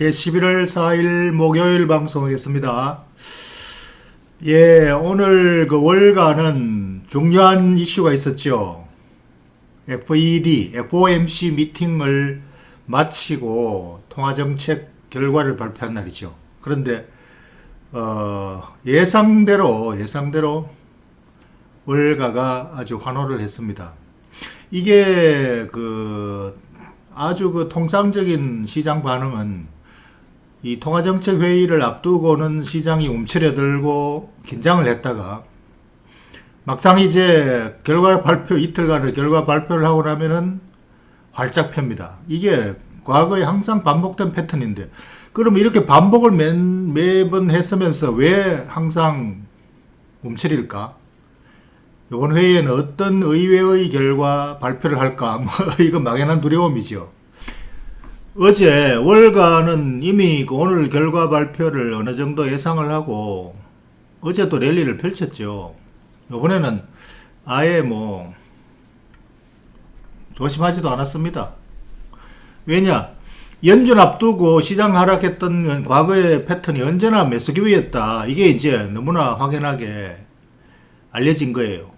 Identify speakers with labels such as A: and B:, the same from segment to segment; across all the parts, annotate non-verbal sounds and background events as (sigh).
A: 예, 11월 4일 목요일 방송하겠습니다. 예, 오늘 그 월가는 중요한 이슈가 있었죠. FED, FOMC 미팅을 마치고 통화정책 결과를 발표한 날이죠. 그런데, 어, 예상대로, 예상대로 월가가 아주 환호를 했습니다. 이게 그 아주 그 통상적인 시장 반응은 이 통화정책 회의를 앞두고는 시장이 움츠려들고 긴장을 했다가 막상 이제 결과 발표 이틀간의 결과 발표를 하고 나면은 활짝 펴니다. 이게 과거에 항상 반복된 패턴인데 그럼 이렇게 반복을 매, 매번 했으면서 왜 항상 움츠릴까? 이번 회의에는 어떤 의외의 결과 발표를 할까? (laughs) 뭐 이거 막연한 두려움이죠. 어제 월가는 이미 그 오늘 결과 발표를 어느 정도 예상을 하고 어제 또 랠리를 펼쳤죠. 이번에는 아예 뭐 조심하지도 않았습니다. 왜냐? 연준 앞두고 시장 하락했던 과거의 패턴이 언제나 매수 기회였다. 이게 이제 너무나 확연하게 알려진 거예요.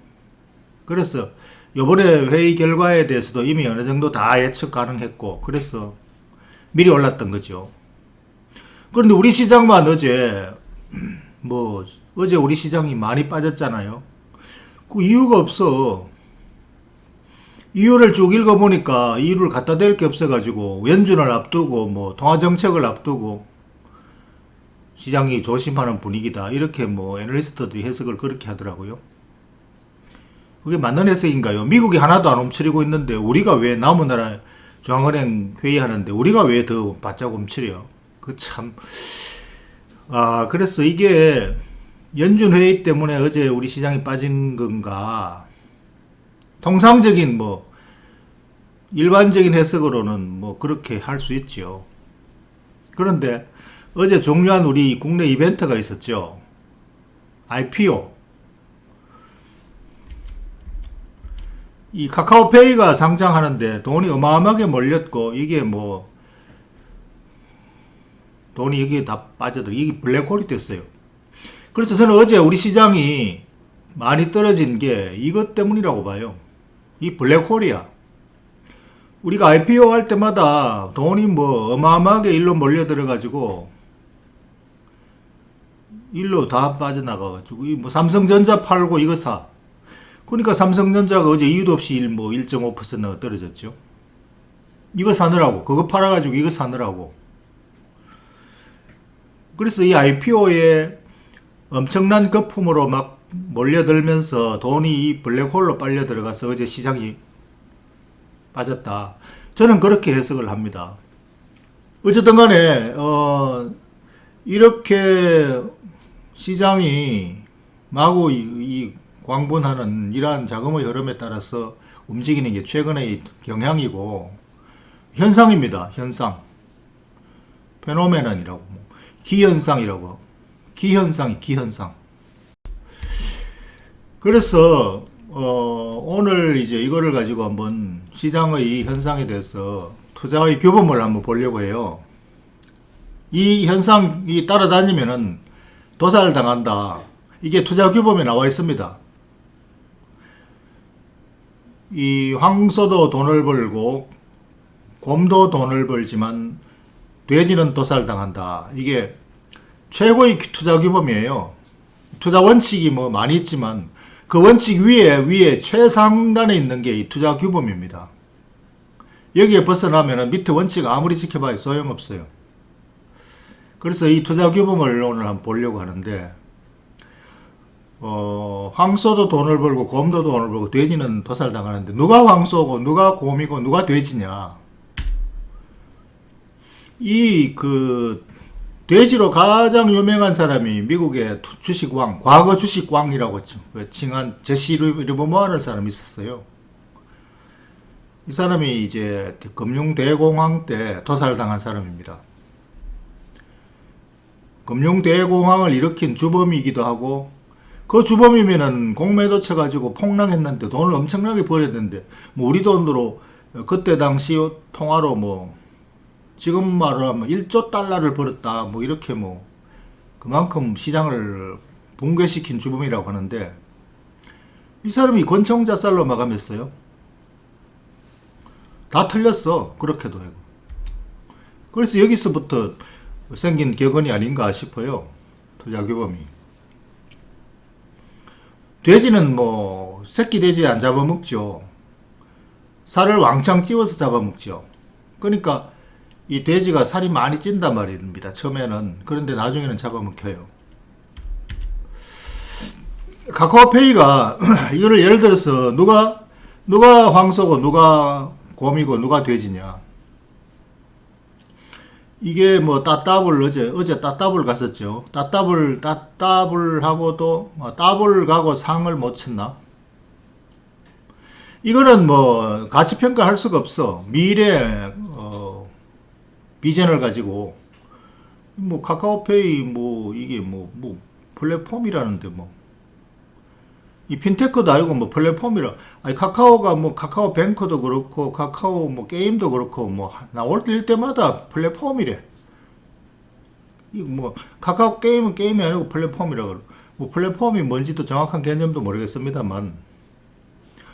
A: 그래서 이번에 회의 결과에 대해서도 이미 어느 정도 다 예측 가능했고, 그래서 미리 올랐던 거죠. 그런데 우리 시장만 어제, 뭐, 어제 우리 시장이 많이 빠졌잖아요. 그 이유가 없어. 이유를 쭉 읽어보니까 이유를 갖다 댈 게 없어가지고, 연준을 앞두고, 뭐, 통화정책을 앞두고, 시장이 조심하는 분위기다. 이렇게 뭐, 애널리스트들이 해석을 그렇게 하더라고요. 그게 맞는 해석인가요? 미국이 하나도 안 움츠리고 있는데 우리가 왜 남은 나라 중앙은행 회의하는데 우리가 왜 더 바짝 움츠려? 그 참. 아, 그래서 이게 연준 회의 때문에 어제 우리 시장이 빠진 건가? 통상적인 뭐 일반적인 해석으로는 뭐 그렇게 할 수 있죠. 그런데 어제 중요한 우리 국내 이벤트가 있었죠. IPO. 이 카카오페이가 상장하는데 돈이 어마어마하게 몰렸고 이게 뭐 돈이 여기에 다 빠져들 이게 블랙홀이 됐어요. 그래서 저는 어제 우리 시장이 많이 떨어진 게 이것 때문이라고 봐요. 이 블랙홀이야. 우리가 IPO 할 때마다 돈이 뭐 어마어마하게 일로 몰려 들어가지고 일로 다 빠져나가가지고 이뭐 삼성전자 팔고 이거 사. 그러니까 삼성전자가 어제 이유도 없이 뭐 1.5%가 떨어졌죠. 이거 사느라고, 그거 팔아가지고 이거 사느라고. 그래서 이 IPO에 엄청난 거품으로 막 몰려들면서 돈이 이 블랙홀로 빨려 들어가서 어제 시장이 빠졌다. 저는 그렇게 해석을 합니다. 어쨌든 간에, 어, 이렇게 시장이 마구 이, 이 광분하는 이러한 자금의 흐름에 따라서 움직이는 게 최근의 경향이고 현상입니다. 현상. 페노메넌이라고 뭐 기현상이라고 기현상이 기현상. 그래서 어, 오늘 이제 이거를 가지고 한번 시장의 이 현상에 대해서 투자의 규범을 한번 보려고 해요. 이 현상이 따라다니면은 도살을 당한다. 이게 투자 규범에 나와 있습니다. 이 황소도 돈을 벌고 곰도 돈을 벌지만 돼지는 도살당한다. 이게 최고의 투자 규범이에요. 투자 원칙이 뭐 많이 있지만 그 원칙 위에 위에 최상단에 있는 게 이 투자 규범입니다. 여기에 벗어나면 밑에 원칙 아무리 지켜봐야 소용없어요. 그래서 이 투자 규범을 오늘 한번 보려고 하는데 어, 황소도 돈을 벌고 곰도 돈을 벌고 돼지는 도살당하는데 누가 황소고 누가 곰이고 누가 돼지냐? 이 그 돼지로 가장 유명한 사람이 미국의 주식왕, 과거 주식왕이라고 그 칭한 제시 리버모하는 사람이 있었어요. 이 사람이 이제 금융대공황 때 도살당한 사람입니다. 금융대공황을 일으킨 주범이기도 하고 그 주범이면은 공매도 쳐가지고 폭락했는데 돈을 엄청나게 벌였는데 뭐 우리 돈으로 그때 당시 통화로 뭐 지금 말로 하면 1조 달러를 벌었다. 뭐 이렇게 뭐 그만큼 시장을 붕괴시킨 주범이라고 하는데 이 사람이 권총 자살로 마감했어요. 다 틀렸어. 그렇게도 하고. 그래서 여기서부터 생긴 격언이 아닌가 싶어요. 투자규범이. 돼지는 뭐 새끼 돼지 안 잡아먹죠. 살을 왕창 찌워서 잡아먹죠. 그러니까 이 돼지가 살이 많이 찐단 말입니다. 처음에는. 그런데 나중에는 잡아먹혀요. 카카오페이가 (clears throat) 이거를 예를 들어서 누가 누가 황소고 누가 곰이고 누가 돼지냐. 이게 뭐 따따블 어제 어제 따따블 갔었죠. 따따블 따따블 하고도 어, 따블 가고 상을 못 쳤나? 이거는 뭐 가치 평가할 수가 없어. 미래 어, 비전을 가지고 뭐 카카오페이 뭐 이게 뭐 뭐 플랫폼이라는데 뭐 이 핀테크도 아니고 뭐 플랫폼이라 아니 카카오가 뭐 카카오 뱅크도 그렇고 카카오 뭐 게임도 그렇고 뭐 나올 때마다 플랫폼이래. 이거 뭐 카카오 게임은 게임이 아니고 플랫폼이라 그러. 뭐 플랫폼이 뭔지도 정확한 개념도 모르겠습니다만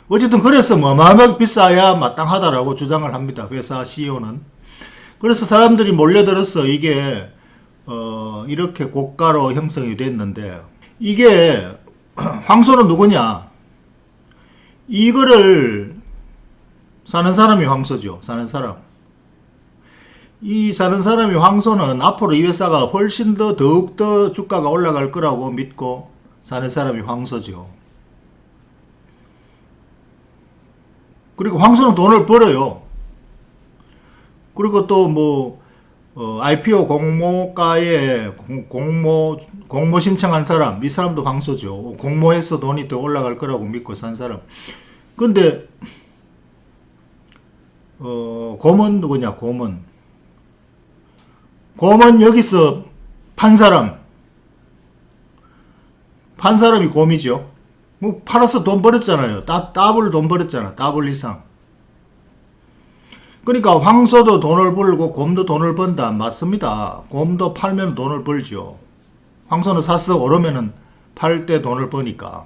A: 어쨌든 그래서 뭐 마음이 비싸야 마땅하다라고 주장을 합니다. 회사 CEO는. 그래서 사람들이 몰려들어서 이게 어 이렇게 고가로 형성이 됐는데 이게 (clears throat) 황소는 누구냐? 이거를 사는 사람이 황소죠. 사는 사람. 이 사는 사람이 황소는 앞으로 이 회사가 훨씬 더 더욱더 주가가 올라갈 거라고 믿고 사는 사람이 황소죠. 그리고 황소는 돈을 벌어요. 그리고 또 뭐, 어, IPO 공모가에 공- 공모, 공모 신청한 사람, 이 사람도 황소죠. 공모해서 돈이 더 올라갈 거라고 믿고 산 사람. 근데, 어, 곰은 누구냐, 곰은. 곰은 여기서 판 사람. 판 사람이 곰이죠. 뭐, 팔아서 돈 벌었잖아요. 따, 더블 돈 벌었잖아. 더블 이상. 그러니까 황소도 돈을 벌고 곰도 돈을 번다. 맞습니다. 곰도 팔면 돈을 벌죠. 황소는 사서 오르면은 팔 때 돈을 버니까.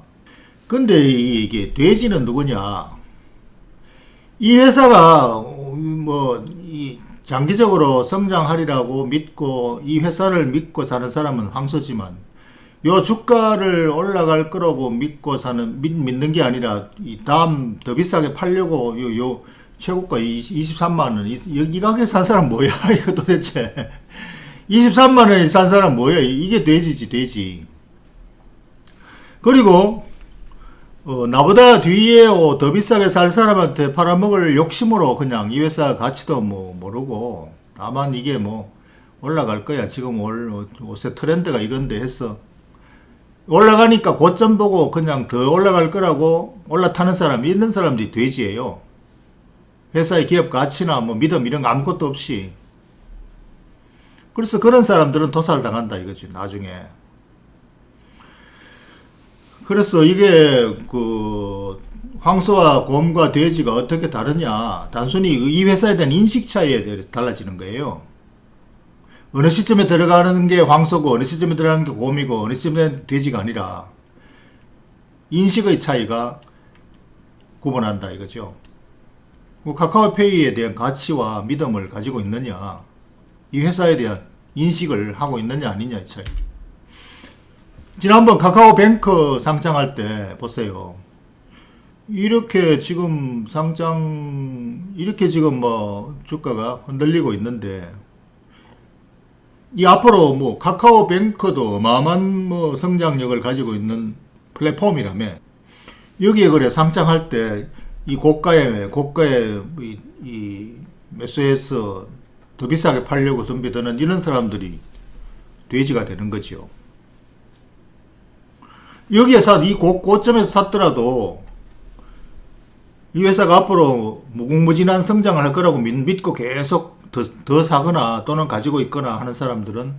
A: 근데 이- 이게 돼지는 누구냐? 이 회사가 뭐 이 장기적으로 성장하리라고 믿고 이 회사를 믿고 사는 사람은 황소지만 요 주가를 올라갈 거라고 믿고 사는 믿, 믿는 게 아니라 이 다음 더 비싸게 팔려고 요, 요 최고가 23만 원. 이, 이 가게 산 사람 뭐야? (laughs) 이거 도대체. 23만 원에 산 사람 뭐야? 이게 돼지지, 돼지. 그리고 어, 나보다 뒤에 어, 더 비싸게 살 사람한테 팔아먹을 욕심으로 그냥 이 회사 가치도 뭐 모르고 다만 이게 뭐 올라갈 거야. 지금 올 요새 트렌드가 이건데 했어. 올라가니까 고점 보고 그냥 더 올라갈 거라고 올라타는 사람 있는 사람들이 돼지예요. 회사의 기업 가치나 뭐 믿음 이런 거 아무것도 없이. 그래서 그런 사람들은 도살당한다 이거지 나중에. 그래서 이게 그 황소와 곰과 돼지가 어떻게 다르냐? 단순히 이 회사에 대한 인식 차이에 대해서 달라지는 거예요. 어느 시점에 들어가는 게 황소고 어느 시점에 들어가는 게 곰이고 어느 시점에 돼지가 아니라 인식의 차이가 구분한다 이거죠. 뭐 카카오페이에 대한 가치와 믿음을 가지고 있느냐, 이 회사에 대한 인식을 하고 있느냐 아니냐 이 차이. 지난번 카카오뱅크 상장할 때 보세요. 이렇게 지금 상장 이렇게 지금 뭐 주가가 흔들리고 있는데 이 앞으로 뭐 카카오뱅크도 어마어마한 뭐 성장력을 가지고 있는 플랫폼이라며 여기에 그래 상장할 때 이 고가에 고가에 이, 이 매수해서 더 비싸게 팔려고 덤비드는 이런 사람들이 돼지가 되는 거죠. 여기에 사, 이 고, 고점에서 샀더라도 이 회사가 앞으로 무궁무진한 성장을 할 거라고 믿, 믿고 계속 더, 더 사거나 또는 가지고 있거나 하는 사람들은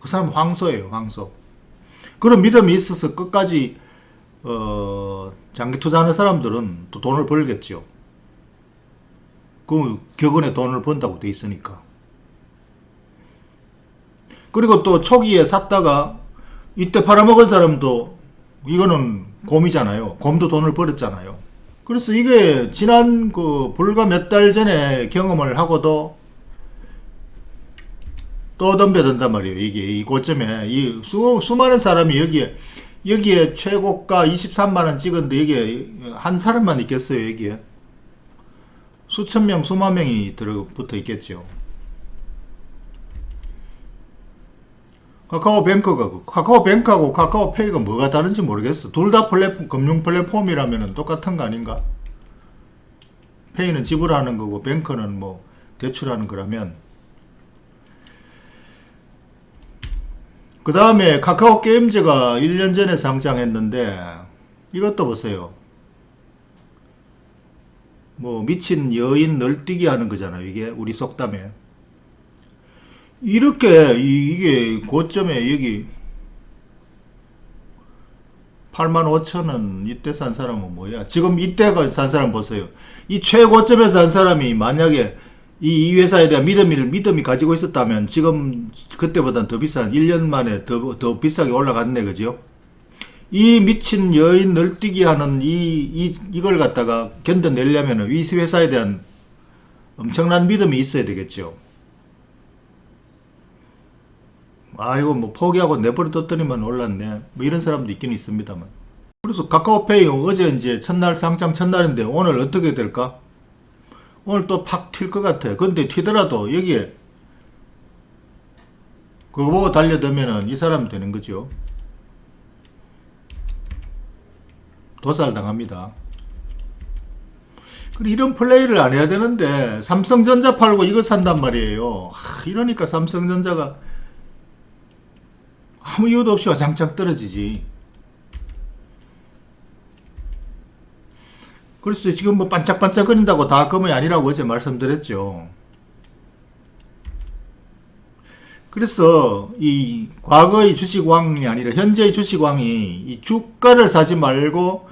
A: 그 사람은 황소예요, 황소. 그런 믿음이 있어서 끝까지 어, 장기 투자하는 사람들은 또 돈을 벌겠죠. 그 격언에 돈을 번다고 돼 있으니까. 그리고 또 초기에 샀다가 이때 팔아먹은 사람도 이거는 곰이잖아요. 곰도 돈을 벌었잖아요. 그래서 이게 지난 그 불과 몇 달 전에 경험을 하고도 또 덤벼든단 말이에요. 이게 이 고점에 이 수, 수많은 사람이 여기에 여기에 최고가 23만 원 찍었는데 여기에 한 사람만 있겠어요. 여기에 수천 명, 수만 명이 들어 붙어 있겠죠. 카카오뱅크가 카카오뱅크하고 카카오페이가 뭐가 다른지 모르겠어. 둘 다 플랫폼 금융 플랫폼이라면 똑같은 거 아닌가? 페이는 지불하는 거고 뱅크는 뭐 대출하는 거라면 그 다음에 카카오 게임즈가 1년 전에 상장했는데 이것도 보세요. 뭐 미친 여인 널뛰기 하는 거잖아요. 이게 우리 속담에. 이렇게 이- 이게 고점에 여기 8만 5천 원 이때 산 사람은 뭐야? 지금 이때가 산 사람 보세요. 이 최고점에 산 사람이 만약에 이, 이 회사에 대한 믿음이, 믿음이 가지고 있었다면 지금 그때보단 더 비싼 1년 만에 더, 더 비싸게 올라갔네, 그죠? 이 미친 여인 널뛰기 하는 이, 이, 이걸 갖다가 견뎌내려면 이 회사에 대한 엄청난 믿음이 있어야 되겠죠. 아이고 뭐 포기하고 내버려 뒀더니만 올랐네 뭐 이런 사람도 있긴 있습니다만 그래서 카카오페이 어제 이제 첫날 상장 첫날인데 오늘 어떻게 될까 오늘 또 팍 튈 것 같아. 근데 튀더라도 여기에 그거 보고 달려들면은 이 사람 되는 거죠. 도살 당합니다. 그리고 이런 플레이를 안 해야 되는데 삼성전자 팔고 이거 산단 말이에요. 하, 이러니까 삼성전자가 아무 이유도 없이 와장창 떨어지지. 그래서 지금 뭐 반짝반짝거린다고 다 금이 아니라고 어제 말씀드렸죠. 그래서 이 과거의 주식왕이 아니라 현재의 주식왕이 이 주가를 사지 말고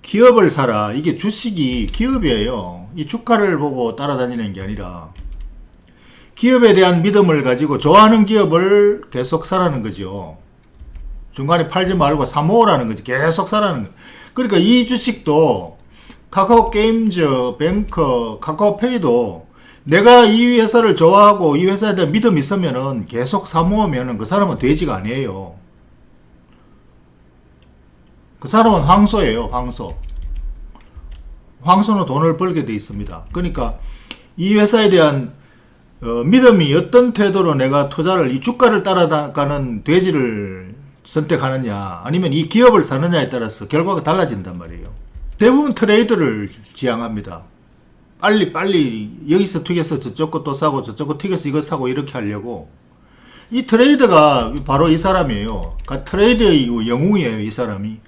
A: 기업을 사라. 이게 주식이 기업이에요. 이 주가를 보고 따라다니는 게 아니라 기업에 대한 믿음을 가지고 좋아하는 기업을 계속 사라는 거죠. 중간에 팔지 말고 사모으라는 거지. 계속 사라는 거. 그러니까 이 주식도 카카오 게임즈, 뱅커, 카카오페이도 내가 이 회사를 좋아하고 이 회사에 대한 믿음이 있으면은 계속 사모으면은 그 사람은 돼지가 아니에요. 그 사람은 황소예요, 황소. 황소는 돈을 벌게 돼 있습니다. 그러니까 이 회사에 대한 어, 믿음이 어떤 태도로 내가 투자를 이 주가를 따라가는 돼지를 선택하느냐 아니면 이 기업을 사느냐에 따라서 결과가 달라진단 말이에요. 대부분 트레이드를 지향합니다. 빨리 빨리 여기서 튀겨서 저쪽 것도 사고 저쪽 거 튀겨서 이거 사고 이렇게 하려고 이 트레이드가 바로 이 사람이에요. 그러니까 트레이드의 영웅이에요 이 사람이.